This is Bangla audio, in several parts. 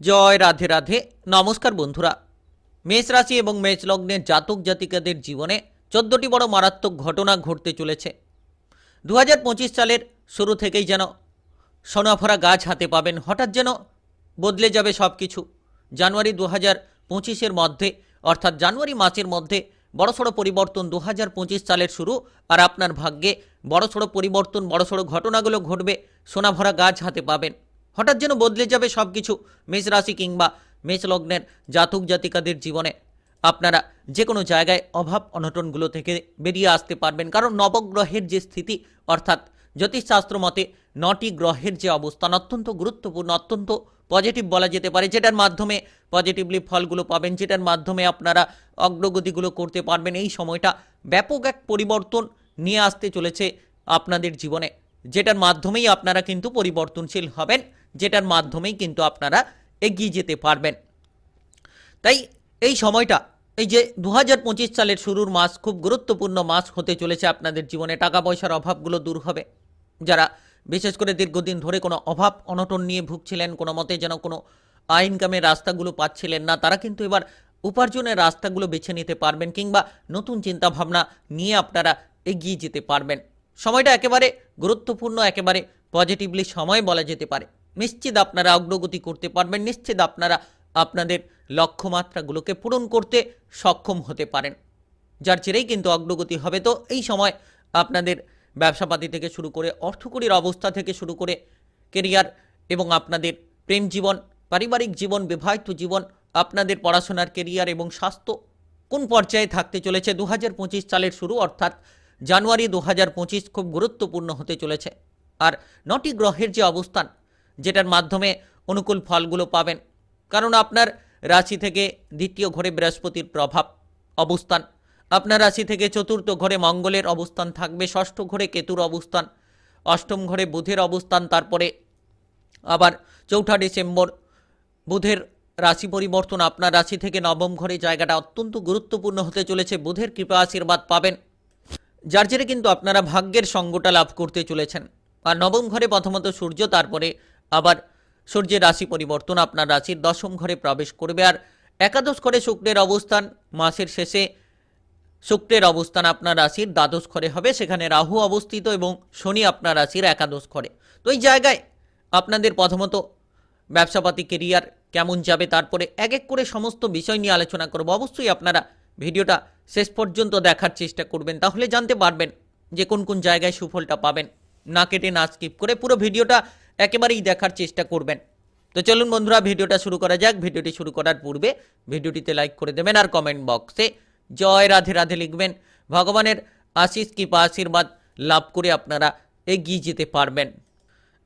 জয় রাধে রাধে। নমস্কার বন্ধুরা। মেষ রাশি এবং মেষ লগ্নের জাতক জাতিকাদের জীবনে চোদ্দটি বড় মারাত্মক ঘটনা ঘটতে চলেছে। দু হাজার পঁচিশ সালের শুরু থেকেই যেন সোনাভরা গাছ হাতে পাবেন, হঠাৎ যেন বদলে যাবে সব কিছু জানুয়ারি দু হাজার পঁচিশের মধ্যে, অর্থাৎ জানুয়ারি মাসের মধ্যে বড়সড় পরিবর্তন দু হাজার পঁচিশ সালের শুরু আর আপনার ভাগ্যে বড়সড় পরিবর্তন, বড়সড় ঘটনাগুলো ঘটবে সোনাভরা গাছ হাতে পাবেন। হঠাৎ যেন বদলে যাবে সব কিছু মেষ রাশি কিংবা মেষ লগ্নের জাতক জাতিকাদের জীবনে আপনারা যে কোনো জায়গায় অভাব অনটনগুলো থেকে বেরিয়ে আসতে পারবেন। কারণ নবগ্রহের যে স্থিতি, অর্থাৎ জ্যোতিষশাস্ত্র মতে নটি গ্রহের যে অবস্থান অত্যন্ত গুরুত্বপূর্ণ, অত্যন্ত পজিটিভ বলা যেতে পারে, যেটার মাধ্যমে পজিটিভলি ফলগুলো পাবেন, যেটার মাধ্যমে আপনারা অগ্রগতিগুলো করতে পারবেন। এই সময়টা ব্যাপক এক পরিবর্তন নিয়ে আসতে চলেছে আপনাদের জীবনে, যেটার মাধ্যমেই আপনারা কিন্তু পরিবর্তনশীল হবেন। যেটার মাধ্যমেই কিন্তু আপনারা এগিয়ে যেতে পারবেন। তাই এই সময়টা, এই যে দু হাজার পঁচিশ সালের শুরুর মাস, খুব গুরুত্বপূর্ণ মাস হতে চলেছে আপনাদের জীবনে। টাকা পয়সার অভাবগুলো দূর হবে। যারা বিশেষ করে দীর্ঘদিন ধরে কোনো অভাব, অনটন নিয়ে ভুগছিলেন, কোনো মতে যেন কোনো আয় ইনকামের রাস্তাগুলো পাচ্ছিলেন না, তারা কিন্তু এবার উপার্জনের রাস্তাগুলো বেছে নিতে পারবেন কিংবা নতুন চিন্তাভাবনা নিয়ে আপনারা এগিয়ে যেতে পারবেন। সময়টা একেবারে গুরুত্বপূর্ণ, একেবারে পজিটিভলি সময় বলা যেতে পারে। নিশ্চিত আপনারা অগ্রগতি করতে পারবেন, নিশ্চিত আপনারা আপনাদের লক্ষ্যমাত্রাগুলোকে পূরণ করতে সক্ষম হতে পারেন। যার জেরেই কিন্তু অগ্রগতি হবে। তো এই সময় আপনাদের ব্যবসাপাতি থেকে শুরু করে অর্থকরীর অবস্থা থেকে শুরু করে কেরিয়ার এবং আপনাদের প্রেম জীবন, পারিবারিক জীবন, বিবাহিত জীবন, আপনাদের পড়াশোনার কেরিয়ার এবং স্বাস্থ্য কোন পর্যায়ে থাকতে চলেছে? দু হাজার পঁচিশ সালের শুরু, অর্থাৎ জানুয়ারি দু হাজার পঁচিশ খুব গুরুত্বপূর্ণ হতে চলেছে। আর নটি গ্রহের যে অবস্থান যেটার মাধ্যমে অনুকূল ফলগুলো পাবেন। কারণ আপনার রাশি থেকে দ্বিতীয় ঘরে বৃহস্পতির প্রভাব অবস্থান। আপনার রাশি থেকে চতুর্থ ঘরে মঙ্গলের অবস্থান থাকবে, ষষ্ঠ ঘরে কেতুর অবস্থান, অষ্টম ঘরে বুধের অবস্থান, তারপরে আবার চৌঠা ডিসেম্বর বুধের রাশি পরিবর্তন। আপনার রাশি থেকে নবম ঘরে জায়গাটা অত্যন্ত গুরুত্বপূর্ণ হতে চলেছে। বুধের কৃপা আশীর্বাদ পাবেন, যার জেরে কিন্তু আপনারা ভাগ্যের সঙ্গটা লাভ করতে চলেছেন। আর নবম ঘরে প্রথমত সূর্য, তারপরে আবার সূর্যের রাশি পরিবর্তন, আপনার রাশির দশম ঘরে প্রবেশ করবে। আর একাদশ ঘরে শুক্রের অবস্থান, মাসের শেষে শুক্রের অবস্থান আপনার রাশির দ্বাদশ ঘরে হবে, সেখানে রাহু অবস্থিত এবং শনি আপনার রাশির একাদশ ঘরে। তো এই জায়গায় আপনাদের প্রথমত ব্যবসাপাতি, কেরিয়ার কেমন যাবে, তারপরে এক এক করে সমস্ত বিষয় নিয়ে আলোচনা করব। অবশ্যই আপনারা ভিডিওটা শেষ পর্যন্ত দেখার চেষ্টা করবেন, তাহলে জানতে পারবেন যে কোন কোন জায়গায় সুফলটা পাবেন। না কেটে, না স্কিপ করে পুরো ভিডিওটা একেবারেই দেখার চেষ্টা করবেন। তো চলুন বন্ধুরা, ভিডিওটা শুরু করা যাক। ভিডিওটি শুরু করার পূর্বে ভিডিওটিতে লাইক করে দেবেন আর কমেন্ট বক্সে জয় রাধে রাধে লিখবেন। ভগবানের আশিস কৃপা, আশীর্বাদ লাভ করে আপনারা এগিয়ে যেতে পারবেন।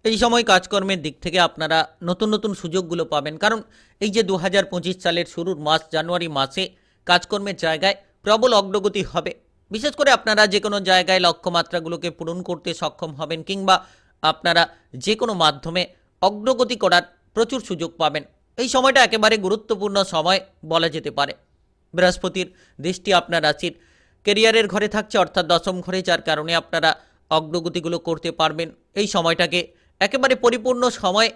এই সময় কাজকর্মের দিক থেকে আপনারা নতুন নতুন সুযোগগুলো পাবেন। কারণ এই যে দু হাজার পঁচিশ সালের শুরুর মাস, জানুয়ারি মাসে কাজকর্মের জায়গায় প্রবল অগ্রগতি হবে। বিশেষ করে আপনারা যে কোনো জায়গায় লক্ষ্যমাত্রাগুলোকে পূরণ করতে সক্ষম হবেন কিংবা আপনারা যে কোনো মাধ্যমে অগ্রগতি করার প্রচুর সুযোগ পাবেন। এই সময়টা একেবারে গুরুত্বপূর্ণ সময় বলা যেতে পারে। বৃহস্পতির দৃষ্টি আপনার রাশির কেরিয়ারের ঘরে থাকছে অর্থাৎ দশম ঘরে, যার কারণে আপনারা অগ্রগতিগুলো করতে পারবেন। এই সময়টাকে একেবারে পরিপূর্ণ সময়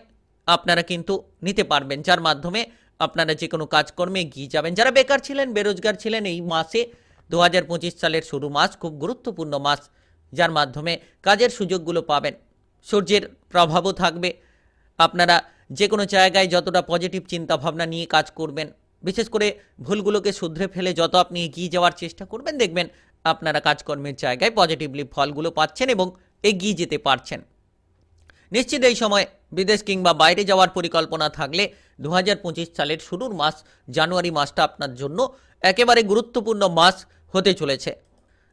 আপনারা কিন্তু নিতে পারবেন, যার মাধ্যমে আপনারা যে কোনো কাজকর্মে এগিয়ে যাবেন। যারা বেকার ছিলেন, বেরোজগার ছিলেন, এই মাসে দু হাজার পঁচিশ সালের শুরু মাস খুব গুরুত্বপূর্ণ মাস, যার মাধ্যমে কাজের সুযোগগুলো পাবেন। সূর্যের প্রভাবও থাকবে। আপনারা যে কোনো জায়গায় যতটা পজিটিভ চিন্তাভাবনা নিয়ে কাজ করবেন, বিশেষ করে ভুলগুলোকে শুধরে ফেলে যত আপনি এগিয়ে যাওয়ার চেষ্টা করবেন, দেখবেন আপনারা কাজকর্মের জায়গায় পজিটিভলি ফলগুলো পাচ্ছেন এবং এগিয়ে যেতে পারছেন। নিশ্চিত এই সময় বিদেশ কিংবা বাইরে যাওয়ার পরিকল্পনা থাকলে দু হাজার পঁচিশ সালের শুরুর মাস, জানুয়ারি মাসটা আপনার জন্য একেবারে গুরুত্বপূর্ণ মাস। হতে চলেছে।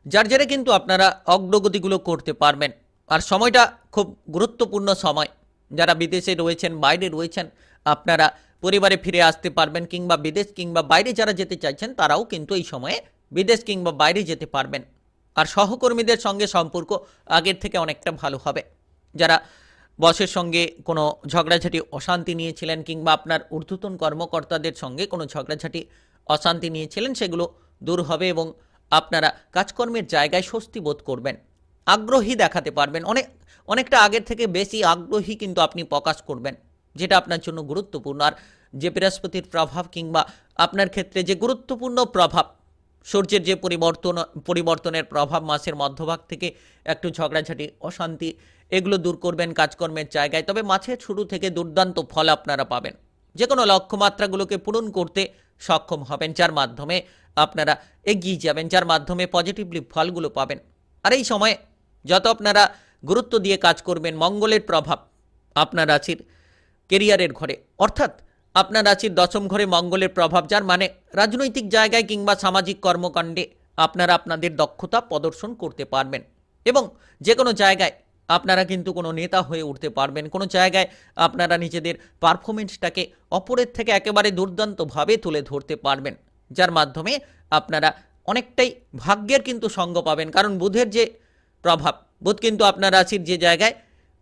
যার জেরে কিন্তু আপনারা অগ্রগতিগুলো করতে পারবেন। আর সময়টা খুব গুরুত্বপূর্ণ সময়। যারা বিদেশে রয়েছেন, বাইরে রয়েছেন, আপনারা পরিবারে ফিরে আসতে পারবেন কিংবা বিদেশ কিংবা বাইরে যারা যেতে চাইছেন, তারাও কিন্তু এই সময়ে বিদেশ কিংবা বাইরে যেতে পারবেন। আর সহকর্মীদের সঙ্গে সম্পর্ক আগের থেকে অনেকটা ভালো হবে। যারা বসের সঙ্গে কোনো ঝগড়াঝাটি, অশান্তি নিয়েছিলেন কিংবা আপনার ঊর্ধ্বতন কর্মকর্তাদের সঙ্গে কোনো ঝগড়াঝাটি, অশান্তি নিয়েছিলেন, সেগুলো দূর হবে এবং আপনারা কাজকর্মের জায়গায় স্বস্তি বোধ করবেন। আগ্রহী দেখাতে পারবেন। অনেক, অনেকটা আগের থেকে বেশি আগ্রহী কিন্তু আপনি প্রকাশ করবেন, যেটা আপনার জন্য গুরুত্বপূর্ণ। আর যে বৃহস্পতির প্রভাব কিংবা আপনার ক্ষেত্রে যে গুরুত্বপূর্ণ প্রভাব, সূর্যের যে পরিবর্তন, পরিবর্তনের প্রভাব, মাসের মধ্যভাগ থেকে একটু ঝগড়াঝাটি, অশান্তি, এগুলো দূর করবেন কাজকর্মের জায়গায়। তবে মাছের শুরু থেকে দুর্দান্ত ফল আপনারা পাবেন। যে কোনো লক্ষ্যমাত্রাগুলোকে পূরণ করতে সক্ষম হবেন, যার মাধ্যমে আপনারা এগিয়ে যাবেন, যার মাধ্যমে পজিটিভলি ফলগুলো পাবেন। আর এই সময়ে যত আপনারা গুরুত্ব দিয়ে কাজ করবেন, মঙ্গলের প্রভাব আপনার রাশির কেরিয়ারের ঘরে। অর্থাৎ আপনার রাশির দশম ঘরে মঙ্গলের প্রভাব, যার মানে রাজনৈতিক জায়গায় কিংবা সামাজিক কর্মকাণ্ডে আপনারা আপনাদের দক্ষতা প্রদর্শন করতে পারবেন। এবং যে কোনো জায়গায় আপনারা কিন্তু কোনো নেতা হয়ে উঠতে পারবেন, কোনো জায়গায় আপনারা নিজেদের পারফরমেন্সটাকে অপরের থেকে একেবারে দুর্দান্তভাবে তুলে ধরতে পারবেন। যার মাধ্যমে আপনারা অনেকটাই ভাগ্যের কিন্তু সঙ্গ পাবেন। কারণ বুধের যে প্রভাব, বুধ কিন্তু আপনার রাশির যে জায়গায়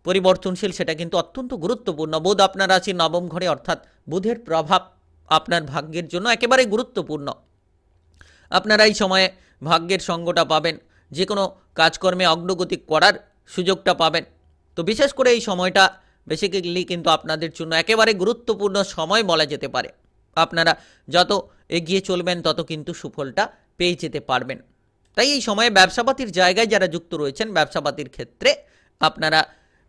পরিবর্তনশীল, সেটা কিন্তু অত্যন্ত গুরুত্বপূর্ণ। বুধ আপনার রাশির নবম ঘরে, অর্থাৎ বুধের প্রভাব আপনার ভাগ্যের জন্য একেবারে গুরুত্বপূর্ণ। আপনারা এই সময়ে ভাগ্যের সঙ্গটা পাবেন যে কোনো কাজকর্মে অগ্রগতি করার সুযোগটা পাবেন। তো বিশেষ করে এই সময়টা বেসিক্যালি কিন্তু আপনাদের জন্য একেবারে গুরুত্বপূর্ণ সময় বলা যেতে পারে। আপনারা যত এগিয়ে চলবেন, তত কিন্তু সুফলটা পেয়ে যেতে পারবেন। তাই এই সময়ে ব্যবসাপাতির জায়গায় যারা যুক্ত রয়েছেন, ব্যবসাপাতির ক্ষেত্রে আপনারা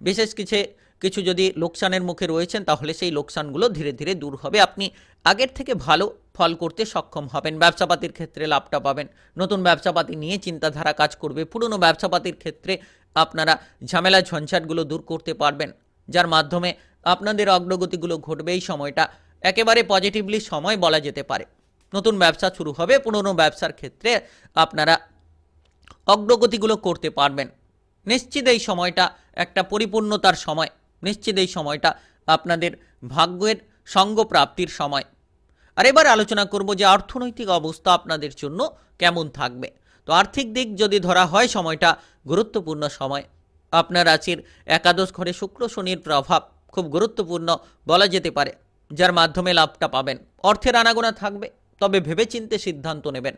বিশেষ কিছু কিছু যদি লোকসানের মুখে রয়েছেন, তাহলে সেই লোকসানগুলো ধীরে ধীরে দূর হবে। আপনি আগের থেকে ভালো ফল করতে সক্ষম হবেন, ব্যবসাপাতির ক্ষেত্রে লাভটা পাবেন। নতুন ব্যবসাপাতি নিয়ে চিন্তাধারা কাজ করবে। পুরনো ব্যবসাপাতির ক্ষেত্রে আপনারা ঝামেলা, ঝঞ্ঝাটগুলো দূর করতে পারবেন, যার মাধ্যমে আপনাদের অগ্রগতিগুলো ঘটবে। এই সময়টা একেবারে পজিটিভলি সময় বলা যেতে পারে। নতুন ব্যবসা শুরু হবে, পুরনো ব্যবসার ক্ষেত্রে আপনারা অগ্রগতিগুলো করতে পারবেন। নিশ্চিত এই সময়টা একটা পরিপূর্ণতার সময়। নিশ্চিত এই সময়টা আপনাদের ভাগ্যের সঙ্গ প্রাপ্তির সময়। আর এবার আলোচনা করব যে অর্থনৈতিক অবস্থা আপনাদের জন্য কেমন থাকবে। তো আর্থিক দিক যদি ধরা হয়, সময়টা গুরুত্বপূর্ণ সময়। আপনার রাশির একাদশ ঘরে শুক্র শনির প্রভাব খুব গুরুত্বপূর্ণ বলা যেতে পারে। যার মাধ্যমে লাভটা পাবেন। অর্থের আনাগোনা থাকবে, তবে ভেবেচিন্তে সিদ্ধান্ত নেবেন।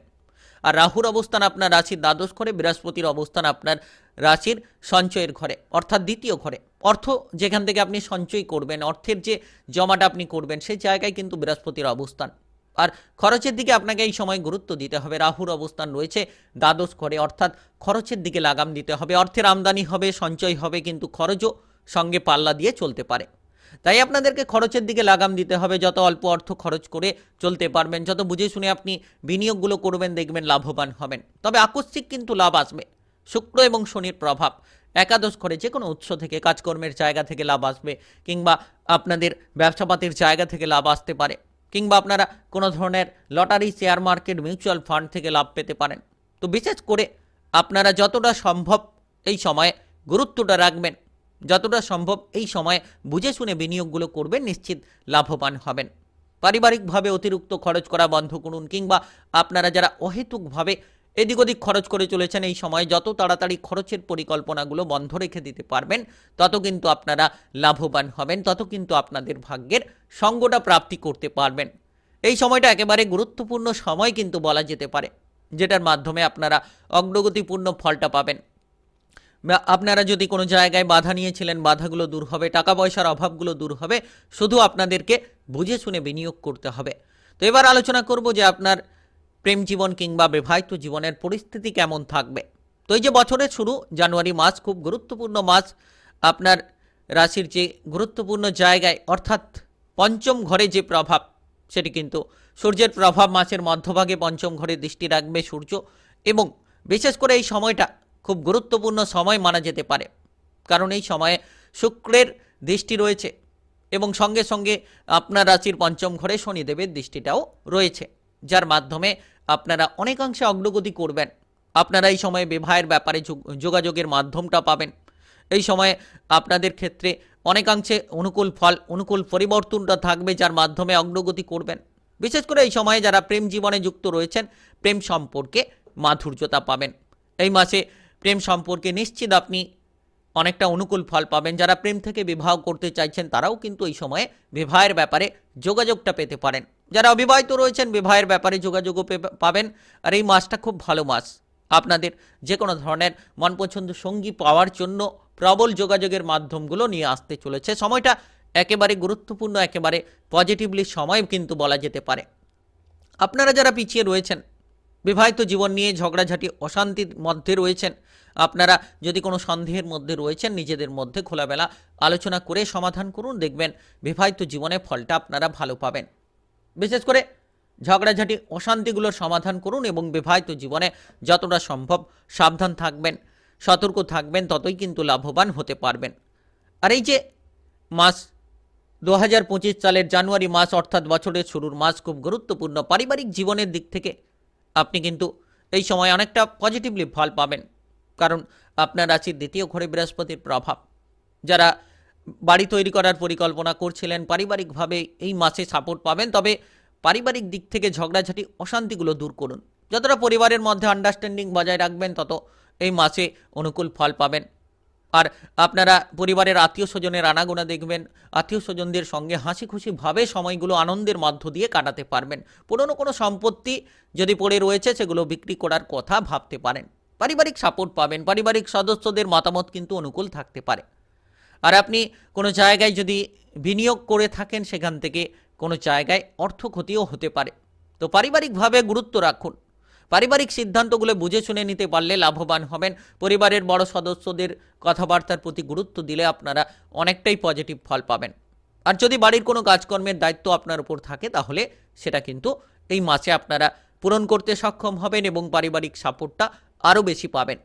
আর রাহুর অবস্থান আপনার রাশির দ্বাদশ ঘরে, বৃহস্পতির অবস্থান আপনার রাশির সঞ্চয়ের ঘরে, অর্থাৎ দ্বিতীয় ঘরে। অর্থ যেখান থেকে আপনি সঞ্চয় করবেন, অর্থের যে জমাটা আপনি করবেন, সেই জায়গায় কিন্তু বৃহস্পতির অবস্থান। আর খরচের দিকে আপনাকে এই সময় গুরুত্ব দিতে হবে। রাহুর অবস্থান রয়েছে দ্বাদশ ঘরে, অর্থাৎ খরচের দিকে লাগাম দিতে হবে। অর্থের আমদানি হবে, সঞ্চয় হবে, কিন্তু খরচও সঙ্গে পাল্লা দিয়ে চলতে পারে। তাই আপনাদেরকে খরচের দিকে লাগাম দিতে হবে। যত অল্প অর্থ খরচ করে চলতে পারবেন, যত বুঝে শুনে আপনি বিনিয়োগগুলো করবেন, দেখবেন লাভবান হবেন। তবে আকস্মিক কিন্তু লাভ আসবে। শুক্র এবং শনির প্রভাব একাদশ করে যে কোনো উৎস থেকে, কাজকর্মের জায়গা থেকে লাভ আসবে, কিংবা আপনাদের ব্যবসাপাতির জায়গা থেকে লাভ আসতে পারে, কিংবা আপনারা কোনো ধরনের lottery, share market, mutual fund থেকে লাভ পেতে পারেন। তো বিশেষ করে আপনারা যতটা সম্ভব এই সময়ে গুরুত্বটা রাখবেন। যতটা সম্ভব এই সময়ে বুঝে শুনে বিনিয়োগগুলো করবেন, নিশ্চিত লাভবান হবেন। পারিবারিকভাবে অতিরিক্ত খরচ করা বন্ধ করুন কিংবা আপনারা যারা অহেতুকভাবে এদিক ওদিক খরচ করে চলেছেন এই সময় যত তাড়াতাড়ি খরচের পরিকল্পনাগুলো বন্ধ রেখে দিতে পারবেন, তত কিন্তু আপনারা লাভবান হবেন, তত কিন্তু আপনাদের ভাগ্যের সঙ্গটা প্রাপ্তি করতে পারবেন। এই সময়টা একেবারে গুরুত্বপূর্ণ সময় কিন্তু বলা যেতে পারে, যেটার মাধ্যমে আপনারা অগ্রগতিপূর্ণ ফলটা পাবেন। আপনারা যদি কোনো জায়গায় বাধা নিয়েছিলেন, বাধাগুলো দূর হবে টাকা পয়সার অভাবগুলো দূর হবে, শুধু আপনাদেরকে বুঝে শুনে বিনিয়োগ করতে হবে। তো এবার আলোচনা করব যে আপনার প্রেম জীবন কিংবা বিবাহিত জীবনের পরিস্থিতি কেমন থাকবে। তো এই যে বছরের শুরু, জানুয়ারি মাস খুব গুরুত্বপূর্ণ মাস। আপনার রাশির যে গুরুত্বপূর্ণ জায়গায়, অর্থাৎ পঞ্চম ঘরে যে প্রভাব, সেটি কিন্তু সূর্যের প্রভাব মাসের মধ্যভাগে পঞ্চম ঘরে দৃষ্টি রাখবে সূর্য। এবং বিশেষ করে এই সময়টা খুব গুরুত্বপূর্ণ সময় মানা যেতে পারে। কারণ এই সময়ে শুক্রের দৃষ্টি রয়েছে এবং সঙ্গে সঙ্গে আপনার রাশির পঞ্চম ঘরে শনিদেবের দৃষ্টিটাও রয়েছে। যার মাধ্যমে আপনারা অনেকাংশে অগ্রগতি করবেন। আপনারা এই সময়ে বিবাহের ব্যাপারে যোগ- যোগাযোগের মাধ্যমটা পাবেন। এই সময়ে আপনাদের ক্ষেত্রে অনেকাংশে অনুকূল ফল, অনুকূল পরিবর্তনটা থাকবে যার মাধ্যমে অগ্রগতি করবেন। বিশেষ করে এই সময়ে যারা প্রেম জীবনে যুক্ত রয়েছেন, প্রেম সম্পর্কে মাধুর্যতা পাবেন। এই মাসে প্রেম সম্পর্কে নিশ্চিত আপনি অনেকটা অনুকূল ফল পাবেন। যারা প্রেম থেকে বিবাহ করতে চাইছেন, তারাও কিন্তু এই সময়ে বিবাহের ব্যাপারে যোগাযোগটা পেতে পারেন। যারা অবিবাহিত রয়েছেন, বিবাহের ব্যাপারে যোগাযোগও পাবেন। আর এই মাসটা খুব ভালো মাস। আপনাদের যে কোনো ধরনের মনপছন্দ সঙ্গী পাওয়ার জন্য প্রবল যোগাযোগের মাধ্যমগুলো নিয়ে আসতে চলেছে। সময়টা একেবারে গুরুত্বপূর্ণ, একেবারে পজিটিভলি সময় কিন্তু বলা যেতে পারে। আপনারা যারা পিছিয়ে রয়েছেন বিবাহিত জীবন নিয়ে ঝগড়াঝাটি, অশান্তির মধ্যে রয়েছেন। আপনারা যদি কোনো সন্দেহের মধ্যে রয়েছেন, নিজেদের মধ্যে খোলাবেলা আলোচনা করে সমাধান করুন। দেখবেন বিবাহিত জীবনে ফলটা আপনারা ভালো পাবেন। বিশেষ করে ঝগড়াঝাটি, অশান্তিগুলোর সমাধান করুন এবং বিবাহিত জীবনে যতটা সম্ভব সাবধান থাকবেন, সতর্ক থাকবেন, ততই কিন্তু লাভবান হতে পারবেন। আর এই যে মাস দু হাজার পঁচিশ সালের জানুয়ারি মাস অর্থাৎ বছরের শুরুর মাস খুব গুরুত্বপূর্ণ। পারিবারিক জীবনের দিক থেকে আপনি কিন্তু এই সময় অনেকটা পজিটিভলি ফল পাবেন। কারণ আপনার রাশির দ্বিতীয় ঘরে বৃহস্পতির প্রভাব। যারা বাড়ি তৈরি করার পরিকল্পনা করছিলেন, পারিবারিকভাবে এই মাসে সাপোর্ট পাবেন, তবে পারিবারিক দিক থেকে ঝগড়াঝাটি, অশান্তিগুলো দূর করুন। যতটা পরিবারের মধ্যে আন্ডারস্ট্যান্ডিং বজায় রাখবেন, তত এই মাসে অনুকূল ফল পাবেন। আর আপনারা পরিবারের আত্মীয় স্বজনের আনাগোনা দেখবেন, আত্মীয় স্বজনদের সঙ্গে হাসি খুশিভাবে সময়গুলো আনন্দের মধ্য দিয়ে কাটাতে পারবেন। পুরনো কোনো সম্পত্তি যদি পড়ে রয়েছে, সেগুলো বিক্রি করার কথা ভাবতে পারেন। পারিবারিক সাপোর্ট পাবেন, পারিবারিক সদস্যদের মতামত কিন্তু অনুকূল থাকতে পারে। আর আপনি কোনো জায়গায় যদি বিনিয়োগ করে থাকেন, সেখান থেকে কোনো জায়গায় অর্থ ক্ষতিও হতে পারে। তো পারিবারিকভাবে গুরুত্ব রাখুন। পারিবারিক সিদ্ধান্তগুলো বুঝে শুনে নিতে পারলে লাভবান হবেন। পরিবারের বড় সদস্যদের কথাবার্তার প্রতি গুরুত্ব দিলে আপনারা অনেকটাই পজিটিভ ফল পাবেন। আর যদি বাড়ির কোনো কাজকর্মের দায়িত্ব আপনার উপর থাকে, তাহলে সেটা কিন্তু এই মাসে আপনারা পূরণ করতে সক্ষম হবেন এবং পারিবারিক সাপোর্টটা আরও বেশি পাবেন।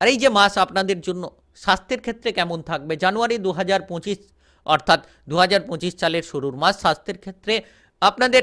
আর এই যে মাস আপনাদের জন্য স্বাস্থ্যের ক্ষেত্রে কেমন থাকবে? জানুয়ারি দু হাজার পঁচিশ অর্থাৎ দু হাজার পঁচিশ সালের শুরুর মাস স্বাস্থ্যের ক্ষেত্রে আপনাদের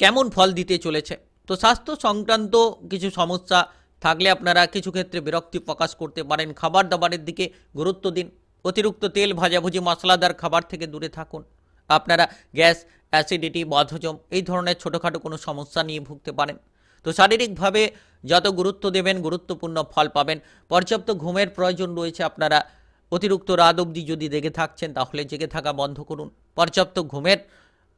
কেমন ফল দিতে চলেছে? তো স্বাস্থ্য সংক্রান্ত কিছু সমস্যা থাকলে আপনারা কিছু ক্ষেত্রে বিরক্তি প্রকাশ করতে পারেন। খাবার দাবারের দিকে গুরুত্ব দিন। অতিরিক্ত তেল, ভাজাভুজি, মশলাদার খাবার থেকে দূরে থাকুন। আপনারা গ্যাস, অ্যাসিডিটি, বদহজম এই ধরনের ছোটোখাটো কোনো সমস্যা নিয়ে ভুগতে পারেন। তো শারীরিকভাবে যত গুরুত্ব দেবেন, গুরুত্বপূর্ণ ফল পাবেন। পর্যাপ্ত ঘুমের প্রয়োজন রয়েছে আপনারা। অতিরিক্ত রাত অবধি যদি জেগে থাকছেন, তাহলে জেগে থাকা বন্ধ করুন। পর্যাপ্ত ঘুমের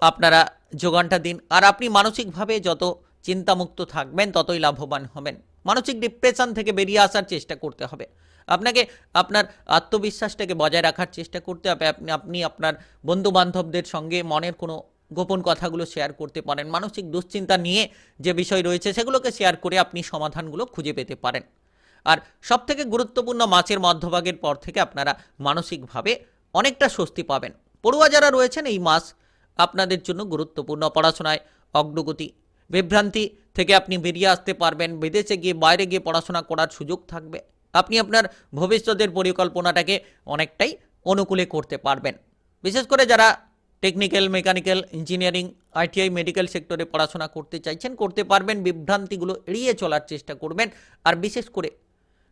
আপনারা যোগানটা দিন। আর আপনি মানসিকভাবে যত চিন্তামুক্ত থাকবেন, ততই লাভবান হবেন। মানসিক ডিপ্রেশন থেকে বেরিয়ে আসার চেষ্টা করতে হবে। আপনাকে, আপনার আত্মবিশ্বাসটাকে বজায় রাখার চেষ্টা করতে হবে। আপনি আপনি আপনার বন্ধু বান্ধবদের সঙ্গে মনের কোনো গোপন কথাগুলো শেয়ার করতে পারেন। মানসিক দুশ্চিন্তা নিয়ে যে বিষয় রয়েছে, সেগুলোকে শেয়ার করে আপনি সমাধানগুলো খুঁজে পেতে পারেন। আর সবথেকে গুরুত্বপূর্ণ মাছের মধ্যভাগের পর থেকে আপনারা মানসিকভাবে অনেকটা স্বস্তি পাবেন। পড়ুয়া যারা রয়েছেন, এই মাস আপনাদের জন্য গুরুত্বপূর্ণ। পড়াশোনায় অগ্রগতি বিভ্রান্তি থেকে আপনি বেরিয়ে আসতে পারবেন। বিদেশে গিয়ে বাইরে গিয়ে পড়াশোনা করার সুযোগ থাকবে। আপনি আপনার ভবিষ্যতের পরিকল্পনাটাকে অনেকটাই অনুকূলে করতে পারবেন। বিশেষ করে যারা technical mechanical engineering ITI medical সেক্টরে পড়াশোনা করতে চাইছেন, করতে পারবেন, বিভ্রান্তিগুলো এড়িয়ে চলার চেষ্টা করবেন, আর বিশেষ করে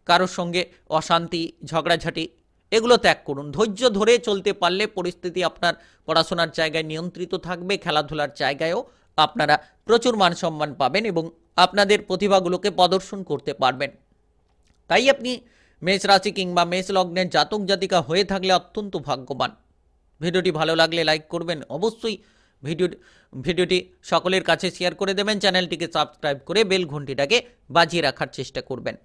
কারোর সঙ্গে অশান্তি, ঝগড়াঝাটি, এগুলো ত্যাগ করুন। ধৈর্য ধরে চলতে পারলে পরিস্থিতি আপনার পড়াশোনার জায়গায় নিয়ন্ত্রিত থাকবে, খেলাধুলার জায়গায়ও আপনারা প্রচুর মান সম্মান পাবেন এবং আপনাদের প্রতিভাগুলোকে প্রদর্শন করতে পারবেন। তাই আপনি মেষ রাশি কিংবা মেষ লগ্নের জাতক জাতিকা হয়ে থাকলে অত্যন্ত ভাগ্যবান। ভিডিওটি ভালো লাগলে লাইক করবেন। অবশ্যই ভিডিও ভিডিওটি সকলের কাছে শেয়ার করে দেবেন। চ্যানেলটিকে সাবস্ক্রাইব করে বেল ঘন্টিটাকে বাজিয়ে রাখার চেষ্টা করবেন।